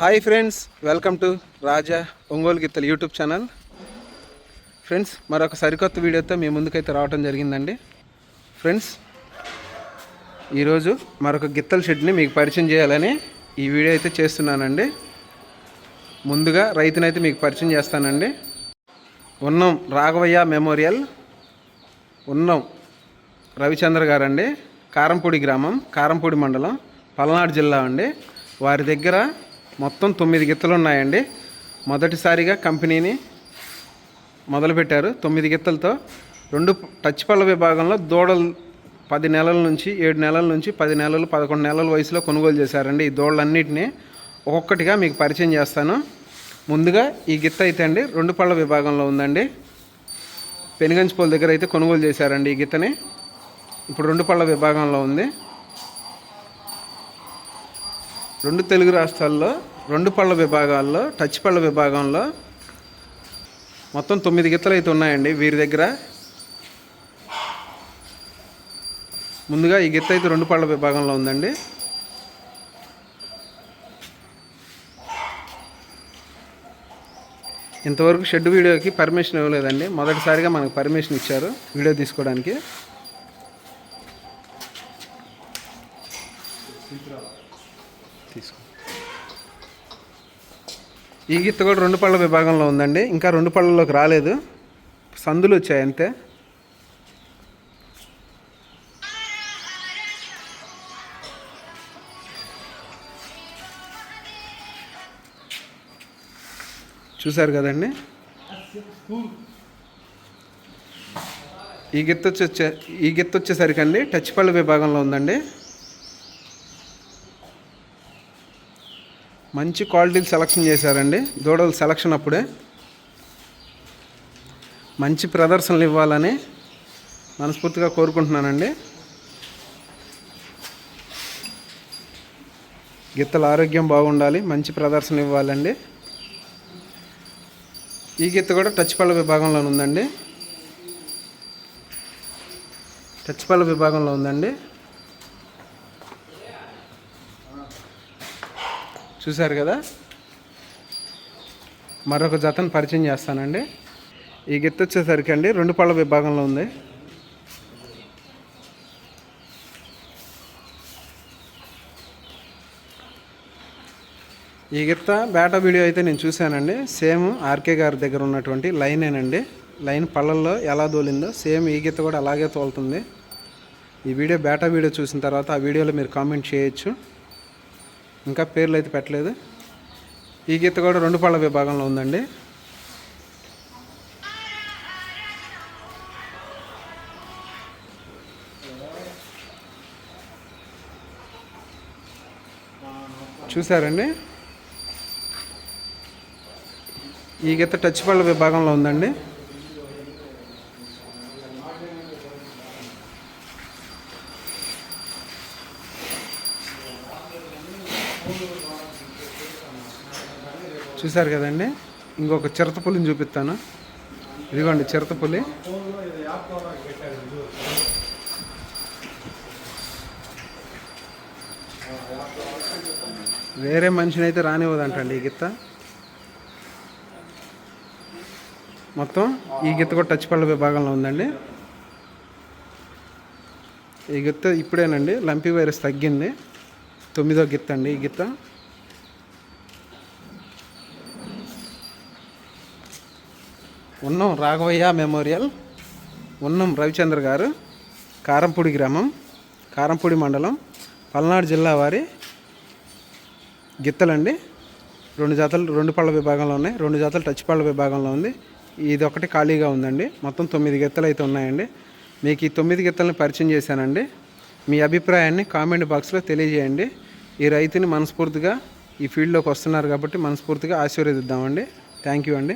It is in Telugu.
Hi friends welcome to Raja Ongole గిత్తలు యూట్యూబ్ ఛానల్. ఫ్రెండ్స్ మరొక సరికొత్త వీడియోతో మీ ముందుకైతే రావడం జరిగిందండి. ఫ్రెండ్స్ ఈరోజు మరొక గిత్తల షెడ్ని మీకు పరిచయం చేయాలని ఈ వీడియో అయితే చేస్తున్నానండి. ముందుగా రైతునైతే మీకు పరిచయం చేస్తానండి. ఉన్నం రాఘవయ్య మెమోరియల్ ఉన్నం రవిచంద్ర గారండి. కారంపూడి గ్రామం కారంపూడి మండలం పల్నాడు జిల్లా అండి. వారి దగ్గర మొత్తం తొమ్మిది గిత్తలు ఉన్నాయండి. మొదటిసారిగా కంపెనీని మొదలుపెట్టారు తొమ్మిది గిత్తలతో. రెండు టచ్ పళ్ళ విభాగంలో దూడలు పది నెలల నుంచి ఏడు నెలల నుంచి పది నెలలు పదకొండు నెలల వయసులో కొనుగోలు చేశారండి ఈ దూడలన్నిటిని ఒక్కొక్కటిగా మీకు పరిచయం చేస్తాను. ముందుగా ఈ గిత్త అయితే అండి రెండు పళ్ళ విభాగంలో ఉందండి. పెనుగంచిపోల దగ్గర అయితే కొనుగోలు చేశారండి ఈ గిత్తని. ఇప్పుడు రెండు పళ్ళ విభాగంలో ఉంది. రెండు తెలుగు రాష్ట్రాల్లో రెండు పళ్ళ విభాగాల్లో టచ్ పళ్ళ విభాగంలో మొత్తం తొమ్మిది గిత్తలు అయితే ఉన్నాయండి వీరి దగ్గర. ముందుగా ఈ గిత్త అయితే రెండు పళ్ళ విభాగంలో ఉందండి. ఇంతవరకు షెడ్ వీడియోకి పర్మిషన్ ఇవ్వలేదండి. మొదటిసారిగా మనకు పర్మిషన్ ఇచ్చారు వీడియో తీసుకోవడానికి. తీసుకో. ఈ గిత్త కూడా రెండు పళ్ళ విభాగంలో ఉందండి. ఇంకా రెండు పళ్ళలోకి రాలేదు. సందులు వచ్చాయి అంతే. చూసారు కదండి? ఈ గిత్త వచ్చే ఈ గిత్త వచ్చేసరికి అండి టచ్ పళ్ళ విభాగంలో ఉందండి. మంచి క్వాలిటీలు సెలక్షన్ చేశారండి. దూడలు సెలక్షన్ అప్పుడే. మంచి ప్రదర్శనలు ఇవ్వాలని మనస్ఫూర్తిగా కోరుకుంటున్నానండి. గిత్తల ఆరోగ్యం బాగుండాలి మంచి ప్రదర్శన ఇవ్వాలండి. ఈ గిత్త కూడా టచ్ పళ్ళ విభాగంలో ఉందండి టచ్ పళ్ళ విభాగంలో ఉందండి. చూశారు కదా? మరొక జతను పరిచయం చేస్తానండి. ఈ గిత్త వచ్చేసరికి అండి రెండు పళ్ళ విభాగంలో ఉంది. ఈ గిత్త బేటా వీడియో అయితే నేను చూశానండి. సేమ్ ఆర్కే గారి దగ్గర ఉన్నటువంటి లైనేనండి లైన్ పళ్ళల్లో ఎలా తోలిందో సేమ్ ఈ గిత్త కూడా అలాగే తోలుతుంది. ఈ వీడియో బేటా వీడియో చూసిన తర్వాత ఆ వీడియోలో మీరు కామెంట్ చేయొచ్చు. ఇంకా పేర్లు అయితే పెట్టలేదు. ఈ గీత కూడా రెండు పళ్ళ విభాగంలో ఉందండి. చూసారండి? ఈ గీత టచ్ పళ్ళ విభాగంలో ఉందండి. చూసారు కదండి? ఇంకొక చిరతపులిని చూపిస్తాను. ఇదిగోండి చిరతపులి వేరే మనిషిని అయితే రానివ్వదంటండి ఈ గిత్త. మొత్తం ఈ గిత్త కూడా టచ్ పళ్ళ విభాగంలో ఉందండి. ఈ గిత్త ఇప్పుడేనండి లంపి వైరస్ తగ్గింది. తొమ్మిదో గిత్త అండి ఈ గిత్త. ఉన్నం రాఘవయ్య మెమోరియల్ ఉన్నం రవిచంద్ర గారు కారంపూడి గ్రామం కారంపూడి మండలం పల్నాడు జిల్లా వారి గిత్తలండి. రెండు జాతలు రెండు పళ్ళ విభాగంలో ఉన్నాయి. రెండు జాతలు టచ్ పళ్ళ విభాగంలో ఉంది. ఇది ఒకటి ఖాళీగా ఉందండి. మొత్తం తొమ్మిది గిత్తలు అయితే ఉన్నాయండి. మీకు ఈ తొమ్మిది గిత్తలను పరిచయం చేశానండి. మీ అభిప్రాయాన్ని కామెంట్ బాక్స్లో తెలియజేయండి. ఈ రైతుని మనస్ఫూర్తిగా ఈ ఫీల్డ్లోకి వస్తున్నారు కాబట్టి మనస్ఫూర్తిగా ఆశీర్వదిద్దామండి. థ్యాంక్ యూ అండి.